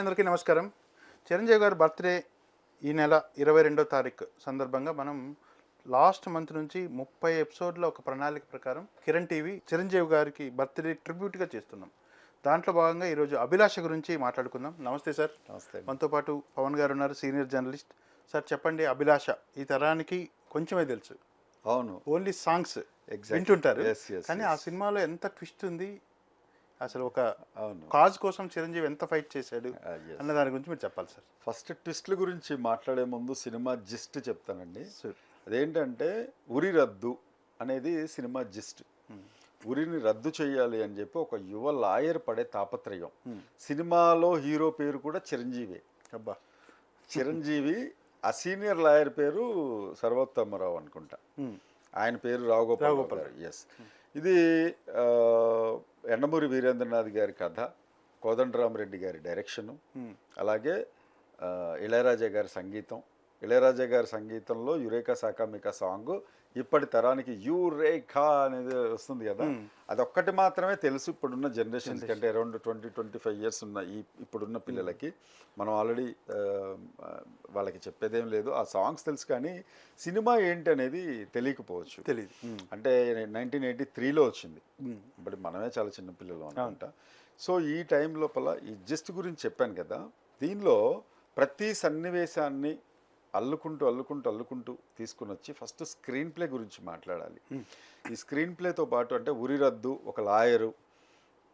Hi అందరికీ నమస్కారం. చిరంజీవి గారి బర్త్డే ఈ నెల ఇరవై రెండో తారీఖు సందర్భంగా మనం లాస్ట్ మంత్ నుంచి ముప్పై ఎపిసోడ్ల ఒక ప్రణాళిక ప్రకారం కిరణ్ టీవీ చిరంజీవి గారికి బర్త్డే ట్రిబ్యూట్గా చేస్తున్నాం. దాంట్లో భాగంగా ఈరోజు అభిలాష గురించి మాట్లాడుకుందాం. నమస్తే సార్. నమస్తే. మనతో పాటు పవన్ గారు ఉన్నారు సీనియర్ జర్నలిస్ట్. సార్ చెప్పండి అభిలాష ఈ తరానికి కొంచెమే తెలుసు. అవును. Only songs. వింటుంటారు. కానీ ఆ సినిమాలో ఎంత ట్విస్ట్ ఉంది అసలు ఒక కాజ్ కోసం చిరంజీవి ఎంత ఫైట్ చేశాడు. అన్న దాని గురించి మీరు చెప్పాలి సార్. ఫస్ట్ ట్విస్ట్ల గురించి మాట్లాడే ముందు సినిమా జిస్ట్ చెప్తానండి. అదేంటంటే ఉరి రద్దు అనేది సినిమా జిస్ట్. ఉరిని రద్దు చేయాలి అని చెప్పి ఒక యువ లాయర్ పడే తాపత్రయం. సినిమాలో హీరో పేరు కూడా చిరంజీవి. అబ్బా. చిరంజీవి ఆ సీనియర్ లాయర్ పేరు సర్వోత్తమరావు అనుకుంటా. Hmm. ఆయన పేరు రావుగోపాల్ ఎస్ ఇది ఎండమూరి వీరేంద్రనాథ్ గారి కథ కోదండరామరెడ్డి గారి డైరెక్షను. అలాగే ఇళయరాజా గారి సంగీతం ఇళయరాజా గారి సంగీతంలో యురేకా సాకామిక సాంగ్ ఇప్పటి తరానికి యురేఖా అనేది వస్తుంది కదా. అది ఒక్కటి మాత్రమే తెలుసు ఇప్పుడున్న జనరేషన్స్ కంటే around twenty twenty five years ఉన్న ఈ ఇప్పుడున్న పిల్లలకి మనం ఆల్రెడీ వాళ్ళకి చెప్పేదేం లేదు. ఆ సాంగ్స్ తెలుసు కానీ సినిమా ఏంటి అనేది తెలియకపోవచ్చు తెలియదు అంటే నైన్టీన్ ఎయిటీ త్రీలో వచ్చింది. ఇప్పుడు మనమే చాలా చిన్న పిల్లలు అనుకుంటా. సో ఈ టైం లోపల ఈ జస్ట్ గురించి చెప్పాను కదా దీనిలో ప్రతి సన్నివేశాన్ని అల్లుకుంటూ అల్లుకుంటూ అల్లుకుంటూ తీసుకుని వచ్చి ఫస్ట్ స్క్రీన్ ప్లే గురించి మాట్లాడాలి. ఈ స్క్రీన్ ప్లేతో పాటు అంటే ఉరి రద్దు ఒక లాయరు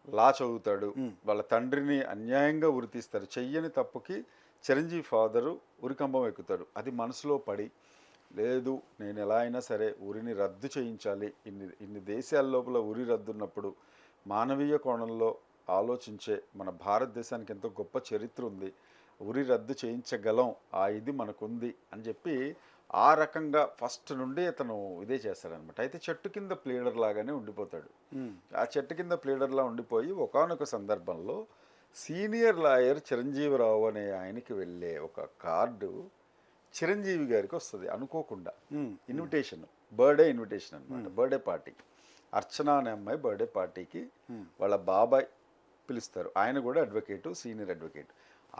లా చదువుతాడు వాళ్ళ తండ్రిని అన్యాయంగా ఉరి తీస్తారు చెయ్యని తప్పుకి చిరంజీవి ఫాదరు ఉరికంబం ఎక్కుతాడు. అది మనసులో పడి లేదు నేను ఎలా అయినా సరే ఉరిని రద్దు చేయించాలి. ఇన్ని ఇన్ని దేశాల లోపల ఉరి రద్దున్నప్పుడు మానవీయ కోణంలో ఆలోచించే మన భారతదేశానికి ఎంతో గొప్ప చరిత్ర ఉంది. ఉరి రద్దు చేయించగలం ఆ ఇది మనకుంది అని చెప్పి ఆ రకంగా ఫస్ట్ నుండి అతను ఇదే చేస్తాడనమాట. అయితే చెట్టు కింద ప్లేడర్ లాగానే ఉండిపోతాడు. ఆ చెట్టు కింద ప్లేడర్లా ఉండిపోయి ఒకానొక సందర్భంలో సీనియర్ లాయర్ చిరంజీవిరావు అనే ఆయనకి వెళ్ళే ఒక కార్డు చిరంజీవి గారికి వస్తుంది అనుకోకుండా. ఇన్విటేషన్ బర్త్డే ఇన్విటేషన్ అనమాట బర్త్డే పార్టీ. అర్చన అనే అమ్మాయి బర్త్డే పార్టీకి వాళ్ళ బాబాయ్ పిలుస్తారు. ఆయన కూడా అడ్వకేటు సీనియర్ అడ్వకేట్.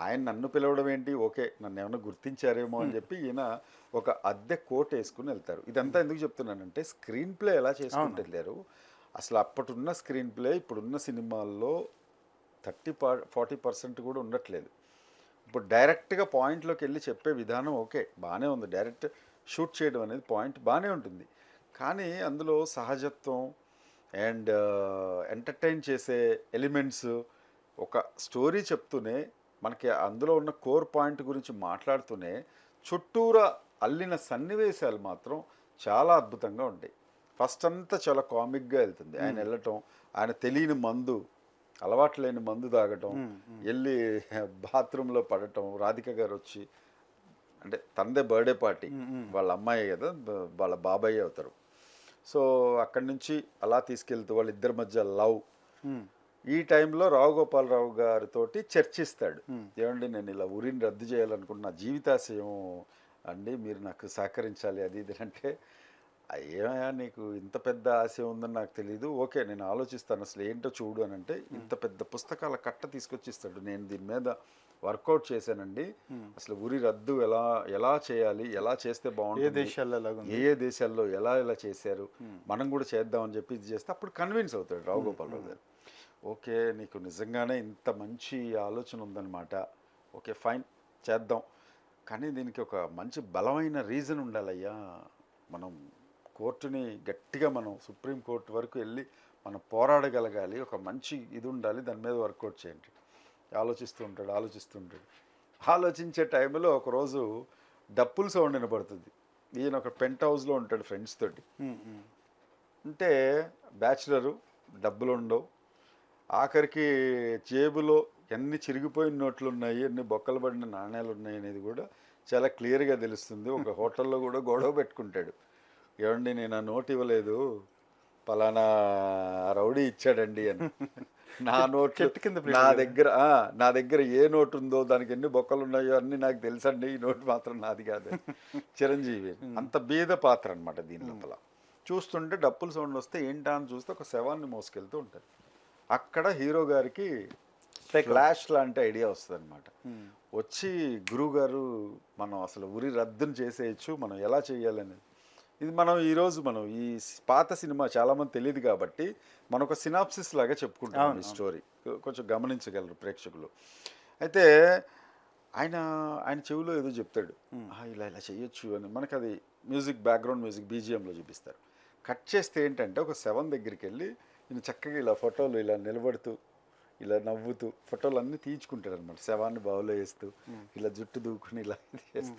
ఆయన నన్ను పిలవడం ఏంటి? ఓకే నన్ను ఏమైనా గుర్తించారేమో అని చెప్పి ఈయన ఒక అద్దె కోట్ వేసుకుని వెళ్తారు. ఇదంతా ఎందుకు చెప్తున్నానంటే స్క్రీన్ ప్లే ఎలా చేసుకుంటూ వెళ్ళారు? అసలు అప్పటున్న స్క్రీన్ ప్లే ఇప్పుడున్న సినిమాల్లో థర్టీ ఫార్టీ పర్సెంట్ కూడా ఉండట్లేదు. ఇప్పుడు డైరెక్ట్గా పాయింట్లోకి వెళ్ళి చెప్పే విధానం ఓకే బాగానే ఉంది. డైరెక్ట్ షూట్ చేయడం అనేది పాయింట్ బాగానే ఉంటుంది. కానీ అందులో సహజత్వం అండ్ ఎంటర్టైన్ చేసే ఎలిమెంట్స్ ఒక స్టోరీ చెప్తూనే మనకి అందులో ఉన్న కోర్ పాయింట్ గురించి మాట్లాడుతూనే చుట్టూరా అల్లిన సన్నివేశాలు మాత్రం చాలా అద్భుతంగా ఉంటాయి. ఫస్ట్ అంతా చాలా కామిక్గా వెళ్తుంది. ఆయన వెళ్ళటం ఆయన తెలియని మందు అలవాటు లేని మందు తాగటం వెళ్ళి బాత్రూంలో పడటం రాధిక గారు వచ్చి అంటే తనదే బర్త్డే పార్టీ. వాళ్ళ అమ్మాయి కదా వాళ్ళ బాబాయ్ అవుతారు. సో అక్కడి నుంచి అలా తీసుకెళ్తూ వాళ్ళిద్దరి మధ్య లవ్ ఈ టైంలో రావు గోపాలరావు గారితోటి చర్చిస్తాడు. ఏమండి నేను ఇలా ఉరిని రద్దు చేయాలనుకుంటున్నా జీవితాశయం అండి మీరు నాకు సహకరించాలి అది ఇది అంటే ఏమయ్యా నీకు ఇంత పెద్ద ఆశయం ఉందని నాకు తెలియదు ఓకే నేను ఆలోచిస్తాను అసలు ఏంటో చూడు అని అంటే ఇంత పెద్ద పుస్తకాల కట్ట తీసుకొచ్చిస్తాడు. నేను దీని మీద వర్కౌట్ చేశానండి. అసలు ఉరి రద్దు ఎలా ఎలా చేయాలి ఎలా చేస్తే ఏ బాగుంటుంది దేశాల్లో ఎలాగుంది? ఏ ఏ దేశాల్లో ఎలా ఎలా చేశారు మనం కూడా చేద్దామని చెప్పి ఇది చేస్తే అప్పుడు కన్విన్స్ అవుతాడు రావు గోపాలరావు గారు. ఓకే నీకు నిజంగానే ఇంత మంచి ఆలోచన ఉందన్నమాట. ఓకే ఫైన్ చేద్దాం. కానీ దీనికి ఒక మంచి బలమైన రీజన్ ఉండాలయ్యా. మనం కోర్టుని గట్టిగా మనం సుప్రీం కోర్టు వరకు వెళ్ళి మనం పోరాడగలగాలి. ఒక మంచి ఇది ఉండాలి. దాని మీద వర్కౌట్ చేయండి. ఆలోచిస్తూ ఉంటాడు ఆలోచిస్తూ ఉంటాడు. ఆలోచించే టైంలో ఒకరోజు డప్పుల సౌండ్ వినపడుతుంది ఈయన ఒక పెంట్ హౌస్లో ఉంటాడు ఫ్రెండ్స్ తోటి. అంటే బ్యాచులరు డబ్బులు ఉండవు ఆఖరికి జేబులో ఎన్ని చిరిగిపోయిన నోట్లు ఉన్నాయి ఎన్ని బొక్కలు పడిన నాణ్యాలు ఉన్నాయి అనేది కూడా చాలా క్లియర్గా తెలుస్తుంది. ఒక హోటల్లో కూడా గొడవ పెట్టుకుంటాడు. ఏమండి నేను ఆ నోట్ ఇవ్వలేదు. పలానా రౌడీ ఇచ్చాడండి అని. నా నోట్ చెట్టు కింద నా దగ్గర నా దగ్గర ఏ నోట్ ఉందో దానికి ఎన్ని బొక్కలు ఉన్నాయో అన్ని నాకు తెలుసండి. ఈ నోట్ మాత్రం నాది కాదు. చిరంజీవి అంత బీద పాత్ర అనమాట దీని లోపల. చూస్తుంటే డప్పుల సౌండ్ వస్తే ఏంటా అని చూస్తే ఒక శవాన్ని మోసుకెళ్తూ ఉంటారు అక్కడ హీరో గారికి ఫ్లాష్ లాంటి ఐడియా వస్తుంది అనమాట వచ్చి గురువు గారు మనం అసలు ఉరి రద్దును చేసేయచ్చు మనం ఎలా చేయాలని ఇది మనం ఈరోజు మనం ఈ పాత సినిమా చాలామంది తెలియదు కాబట్టి మనం ఒక సినాప్సిస్ లాగా చెప్పుకుంటాం ఈ స్టోరీ. కొంచెం గమనించగలరు ప్రేక్షకులు. అయితే ఆయన ఆయన చెవిలో ఏదో చెప్తాడు. "ఆ, ఇలా ఇలా చేయొచ్చు అని. మనకు అది మ్యూజిక్ బ్యాక్గ్రౌండ్ మ్యూజిక్ బీజిఎంలో చూపిస్తారు. కట్ చేస్తే ఏంటంటే ఒక సెవెన్ దగ్గరికి వెళ్ళి ఈయన చక్కగా ఇలా ఫోటోలు ఇలా నిలబడుతూ ఇలా నవ్వుతూ ఫోటోలు అన్నీ తీయించుకుంటాడు అనమాట శవాన్ని బావులో వేస్తూ ఇలా జుట్టు దూకుని ఇలా ఇది చేస్తూ.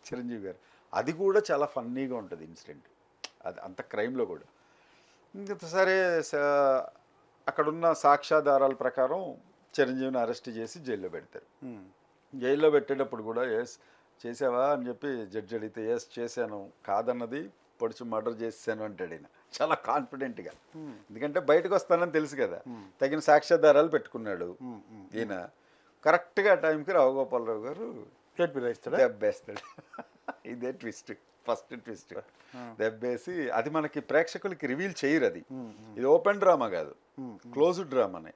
చిరంజీవి గారు. అది కూడా చాలా ఫన్నీగా ఉంటుంది ఇన్సిడెంట్. అది అంత క్రైమ్లో కూడా. ఇంకా సరే అక్కడున్న సాక్ష్యాధారాల ప్రకారం చిరంజీవిని అరెస్ట్ చేసి జైల్లో పెడతారు. జైల్లో పెట్టేటప్పుడు కూడా ఎస్ చేసావా? అని చెప్పి జడ్జి అడిగితే ఎస్ చేశాను. కాదన్నది పొడిచి మర్డర్ చేసాను అంటాడు ఆయన. చాలా కాన్ఫిడెంట్గా ఎందుకంటే బయటకు వస్తానని తెలుసు కదా. తగిన సాక్ష్యాధారాలు పెట్టుకున్నాడు ఈయన. కరెక్ట్గా టైంకి రావుగోపాలరావు గారు దెబ్బేస్తాడు. ఇదే ట్విస్ట్ ఫస్ట్ ట్విస్ట్ దెబ్బేసి అది మనకి ప్రేక్షకులకి రివీల్ చేయరు అది. ఇది ఓపెన్ డ్రామా కాదు. క్లోజ్డ్ డ్రామానే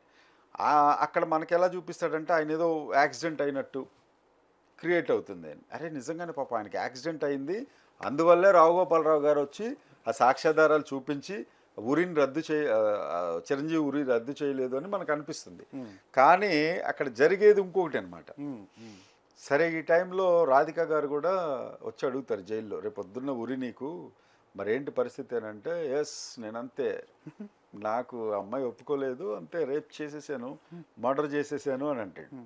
అక్కడ మనకి ఎలా చూపిస్తాడంటే ఆయన ఏదో యాక్సిడెంట్ అయినట్టు క్రియేట్ అవుతుంది అరే నిజంగానే పాప ఆయనకి యాక్సిడెంట్ అయింది. అందువల్లే రావుగోపాలరావు గారు వచ్చి ఆ సాక్ష్యాధారాలు చూపించి ఉరిని రద్దు చేయ చిరంజీవి ఉరి రద్దు చేయలేదు అని మనకు అనిపిస్తుంది. కానీ అక్కడ జరిగేది ఇంకొకటి అనమాట సరే ఈ టైంలో రాధిక గారు కూడా వచ్చి అడుగుతారు జైల్లో రేపు పొద్దున్న ఉరి నీకు మరేంటి పరిస్థితి అని అంటే ఎస్ నేనంతే. నాకు అమ్మాయి ఒప్పుకోలేదు అంతే రేప్ చేసేసాను మర్డర్ చేసేసాను అని అంటాడు.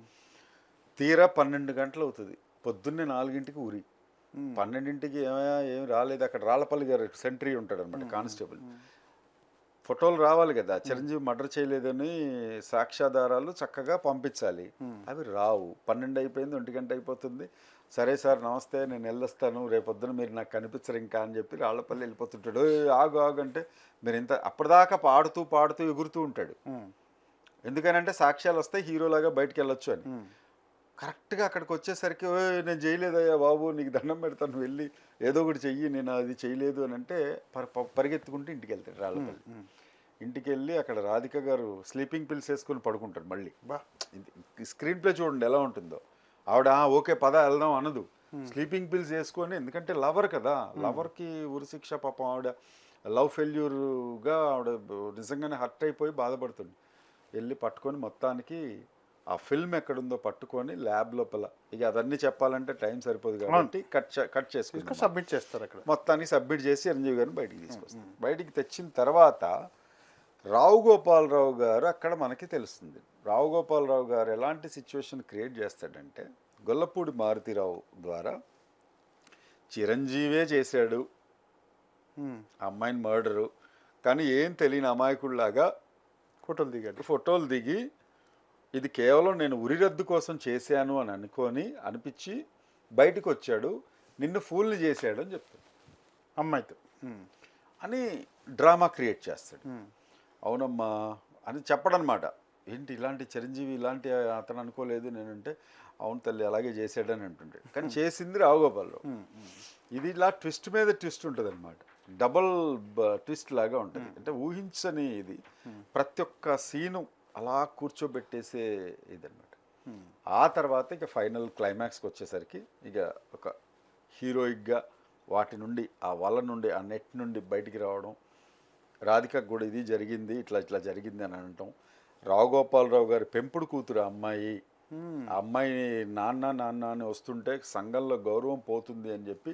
తీరా పన్నెండు గంటలు అవుతుంది పొద్దున్నే నాలుగింటికి ఉరి పన్నెండింటికి ఏమయ్యా ఏం రాలేదు. అక్కడ రాళ్ళపల్లి గారు సెంట్రీ ఉంటాడు అనమాట కానిస్టేబుల్. ఫోటోలు రావాలి కదా చిరంజీవి మర్డర్ చేయలేదని సాక్ష్యాధారాలు చక్కగా పంపించాలి. అవి రావు. పన్నెండు అయిపోయింది ఒంటి గంట అయిపోతుంది. సరే సార్ నమస్తే నేను వెళ్ళొస్తాను. రేపొద్దున మీరు నాకు కనిపించరు ఇంకా అని చెప్పి రాళ్ళపల్లి వెళ్ళిపోతుంటాడు. "ఏయ్, ఆగు ఆగు అంటే మీరు ఇంత అప్పటిదాకా పాడుతూ పాడుతూ ఎగురుతూ ఉంటాడు. ఎందుకనంటే సాక్ష్యాలు వస్తే హీరోలాగా బయటికి వెళ్ళొచ్చు అని. కరెక్ట్గా అక్కడికి వచ్చేసరికి "ఓయ్, నేను చేయలేదయ్యా బాబు నీకు దండం పెడతాను వెళ్ళి ఏదో ఒకటి చెయ్యి నేను అది చేయలేదు అని అంటే పరిగెత్తుకుంటూ ఇంటికి వెళ్తాడు రాళ్ళపల్లి ఇంటికి వెళ్ళి అక్కడ రాధిక గారు స్లీపింగ్ పిల్స్ వేసుకొని పడుకుంటాడు మళ్ళీ. బా స్క్రీన్ ప్లే చూడండి ఎలా ఉంటుందో. ఆవిడ "ఆ, ఓకే పద వెళ్దాం అనదు. స్లీపింగ్ పిల్స్ వేసుకొని ఎందుకంటే లవర్ కదా లవర్కి ఉరిశిక్ష పాపం ఆవిడ లవ్ ఫెయిల్యూర్గా ఆవిడ నిజంగానే హర్ట్ అయిపోయి బాధపడుతుంది. వెళ్ళి పట్టుకొని మొత్తానికి ఆ ఫిల్మ్ ఎక్కడుందో పట్టుకొని ల్యాబ్ లోపల. ఇక అవన్నీ చెప్పాలంటే టైం సరిపోదు కాబట్టి కట్ కట్ చేసుకుని సబ్మిట్ చేస్తారు అక్కడ. మొత్తానికి సబ్మిట్ చేసి చిరంజీవి గారిని బయటికి తీసుకొస్తారు. బయటికి తెచ్చిన తర్వాత రావు గోపాలరావు గారు అక్కడ మనకి తెలుస్తుంది. రావు గోపాలరావు గారు ఎలాంటి సిచ్యువేషన్ క్రియేట్ చేస్తాడంటే గొల్లపూడి మారుతిరావు ద్వారా చిరంజీవే చేశాడు. అమ్మాయిని మర్డరు కానీ ఏం తెలియని అమాయకుడిలాగా ఫోటోలు దిగాడు. ఫోటోలు దిగి ఇది కేవలం నేను ఉరి రద్దు కోసం చేశాను అని అనుకొని అనిపించి బయటకు వచ్చాడు. నిన్ను ఫూల్ని చేశాడు అని చెప్తాడు. అమ్మాయితో. అని డ్రామా క్రియేట్ చేస్తాడు. అవునమ్మా అని చెప్పడనమాట. ఏంటి ఇలాంటి చిరంజీవి ఇలాంటి అతను అనుకోలేదు నేనంటే అవును తల్లి అలాగే చేశాడని అంటుంటాడు. కానీ చేసింది. ఉమ్. ఇది ఇలా ట్విస్ట్ మీద ట్విస్ట్ ఉంటుంది అనమాట డబల్ ట్విస్ట్ లాగా ఉంటుంది. అంటే ఊహించని ఇది. ప్రతి ఒక్క సీను అలా కూర్చోబెట్టేసే ఇదన్నమాట. ఉమ్. ఆ తర్వాత ఇక ఫైనల్ క్లైమాక్స్కి వచ్చేసరికి ఇక ఒక హీరోయిక్గా వాటి నుండి ఆ వల నుండి ఆ నెట్ నుండి బయటికి రావడం. రాధికకు కూడా ఇది జరిగింది ఇట్లా ఇట్లా జరిగింది అని అనటం. రావుగోపాలరావు గారి పెంపుడు కూతురు ఆ అమ్మాయి. ఆ అమ్మాయి నాన్న నాన్న అని వస్తుంటే సంఘంలో గౌరవం పోతుంది అని చెప్పి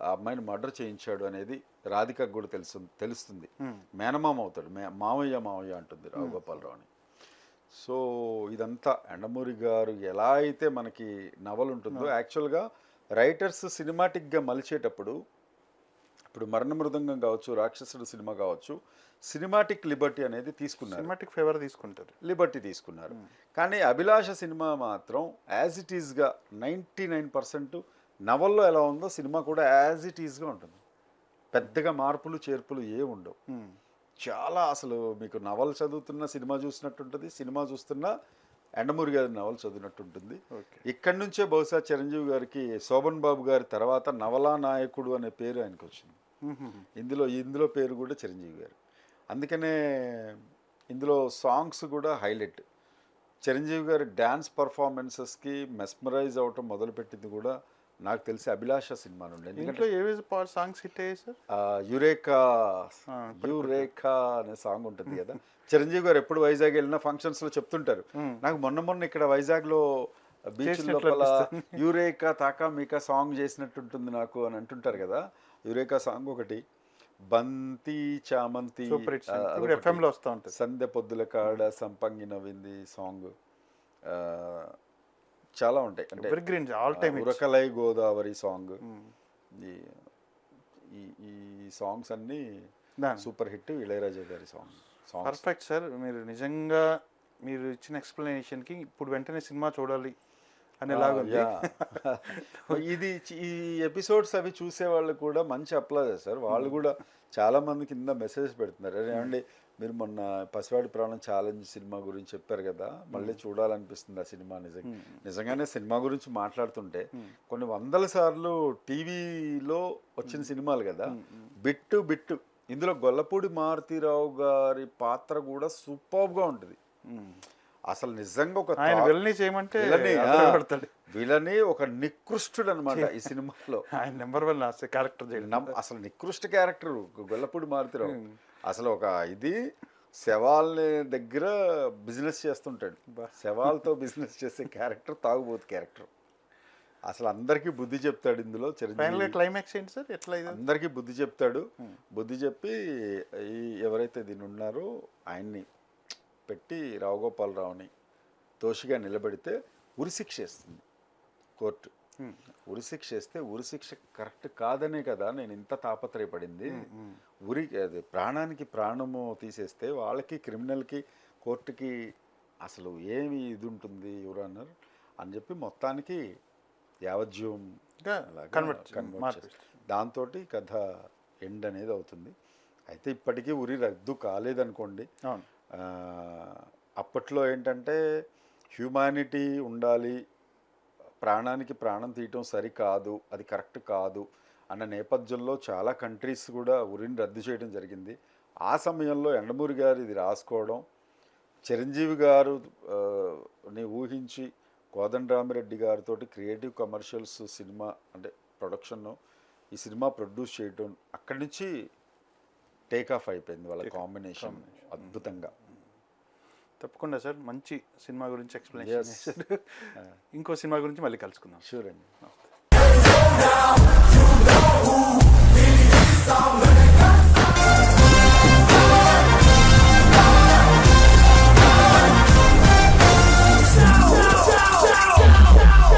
ఆ అమ్మాయిని మర్డర్ చేయించాడు అనేది రాధికకు కూడా తెలుసు తెలుస్తుంది. మేనమామ అవుతాడు మే మామయ్య మామయ్య అంటుంది రావుగోపాలరావు అని సో ఇదంతా ఎండమూరి గారు ఎలా అయితే మనకి నవల ఉంటుందో యాక్చువల్గా రైటర్స్ సినిమాటిక్గా మలిచేటప్పుడు ఇప్పుడు మరణ మృదంగం కావచ్చు రాక్షసుడు సినిమా కావచ్చు సినిమాటిక్ లిబర్టీ అనేది తీసుకున్నారు. సినిమాటిక్ ఫేవర్ తీసుకుంటారు. లిబర్టీ తీసుకున్నారు. కానీ అభిలాష సినిమా మాత్రం యాజ్ ఇట్ ఈస్గా నైంటీ నైన్ పర్సెంట్ నవల్లో ఎలా ఉందో సినిమా కూడా యాజ్ ఇట్ ఈస్గా ఉంటుంది. పెద్దగా మార్పులు చేర్పులు ఏ ఉండవు. చాలా అసలు మీకు నవల చదువుతున్న సినిమా చూసినట్టు ఉంటుంది సినిమా చూస్తున్నా ఎండమూరి గారి నవల చదివినట్టు ఉంటుంది ఓకే. ఇక్కడి నుంచే బహుశా చిరంజీవి గారికి శోభన్ బాబు గారి తర్వాత నవలా నాయకుడు అనే పేరు ఆయనకు వచ్చింది. ఇందులో ఇందులో పేరు కూడా చిరంజీవి గారు. అందుకనే ఇందులో సాంగ్స్ కూడా హైలైట్. చిరంజీవి గారి డ్యాన్స్ పర్ఫార్మెన్సెస్కి మెస్మరైజ్ అవటం మొదలుపెట్టింది కూడా నాకు తెలిసి అభిలాష సినిమా నుండి. ఇంట్లో సాంగ్స్ హిట్ అయ్యాయి సార్ ఆ, యురేకా యురేకా అనే సాంగ్ ఉంటుంది కదా. చిరంజీవి గారు ఎప్పుడు వైజాగ్ వెళ్ళినా ఫంక్షన్స్లో చెప్తుంటారు. నాకు మొన్న మొన్న ఇక్కడ వైజాగ్లో బీచ్ లోపల. యురేకా తాకా మీకా సాంగ్ చేసినట్టు ఉంటుంది నాకు అని అంటుంటారు కదా. యురేకా సాంగ్ ఒకటి బంతి చామంతి వస్తూ ఉంటుంది. సంధ్య పొద్దుల కాడ సంపంగి నవ్వింది సాంగ్ చాలా ఉంటాయి. అంటే గ్రీన్ ఆల్ టైమ్ ఉరకలై గోదావరి సాంగ్. ఈ ఈ- ఈ సాంగ్స్ అన్నీ సూపర్ హిట్ ఇళయరాజా గారి సాంగ్ పర్ఫెక్ట్ సార్ మీరు నిజంగా మీరు ఇచ్చిన explanation కి ఇప్పుడు వెంటనే సినిమా చూడాలి అనేలాగా ఉంది. ఇది ఈ ఎపిసోడ్స్ అవి చూసే వాళ్ళు కూడా మంచి అప్లా చేస్తారు వాళ్ళు కూడా చాలా మంది కింద మెసేజ్ పెడుతున్నారు. అరే ఏమండి మీరు మొన్న పసివాడి ప్రాణం ఛాలెంజ్ సినిమా గురించి చెప్పారు కదా మళ్ళీ చూడాలనిపిస్తుంది ఆ సినిమా నిజంగా నిజంగానే సినిమా గురించి మాట్లాడుతుంటే కొన్ని వందల సార్లు టీవీలో వచ్చిన సినిమాలు కదా బిట్టు బిట్టు. ఇందులో గొల్లపూడి మారుతీరావు గారి పాత్ర కూడా సూపర్గా ఉంటుంది. అసలు నిజంగా ఒక ఆయన వెళ్ళని చేయమంటే విలని. విలని ఒక నికృష్టుడు అనమాట ఈ సినిమాలో. ఆయన నెంబర్ వన్ క్యారెక్టర్ చేయడం. అసలు నికృష్ట క్యారెక్టర్ గొల్లపూడి మారుతిరావు. అసలు ఒక ఇది శవాల్ని దగ్గర బిజినెస్ చేస్తుంటాడు. శవాలతో బిజినెస్ చేసే క్యారెక్టర్ తాగుబోతు క్యారెక్టర్. అసలు అందరికీ బుద్ధి చెప్తాడు ఇందులో చిరంజీవి. క్లైమాక్స్ ఏంటి సార్? ఎట్లా అందరికీ బుద్ధి చెప్తాడు. బుద్ధి చెప్పి ఈ ఎవరైతే దీని ఉన్నారో ఆయన్ని పెట్టి రావుగోపాలరావుని దోషిగా నిలబెడితే ఉరిశిక్ష వేస్తుంది కోర్టు. ఉరిశిక్ష వేస్తే ఉరిశిక్ష కరెక్ట్ కాదనే కదా నేను ఇంత తాపత్రయపడింది. ఉరి అది ప్రాణానికి ప్రాణము తీసేస్తే వాళ్ళకి క్రిమినల్కి కోర్టుకి అసలు ఏమి ఇది ఉంటుంది ఎవరు అన్నారు? అని చెప్పి మొత్తానికి convert మార్పు. చేస్తారు. దాంతోటి కథ ఎండ్ అనేది అవుతుంది. అయితే ఇప్పటికీ ఉరి రద్దు కాలేదనుకోండి అప్పట్లో ఏంటంటే హ్యుమానిటీ ఉండాలి ప్రాణానికి ప్రాణం తీయటం సరికాదు అది కరెక్ట్ కాదు అన్న నేపథ్యంలో చాలా కంట్రీస్ కూడా ఉరిని రద్దు చేయడం జరిగింది. ఆ సమయంలో ఎండమూరి గారు ఇది రాసుకోవడం చిరంజీవి గారు ని ఊహించి కోదండరామిరెడ్డి గారితో క్రియేటివ్ కమర్షియల్స్ సినిమా అంటే ప్రొడక్షన్ ఈ సినిమా ప్రొడ్యూస్ చేయటం అక్కడి నుంచి టేక్ ఆఫ్ అయిపోయింది వాళ్ళ కాంబినేషన్ hmm. అద్భుతంగా. తప్పకుండా సార్ మంచి సినిమా గురించి ఎక్స్ప్లెయిన్ సార్ ఇంకో సినిమా గురించి మళ్ళీ కలుసుకుందాం. షూర్ అండి.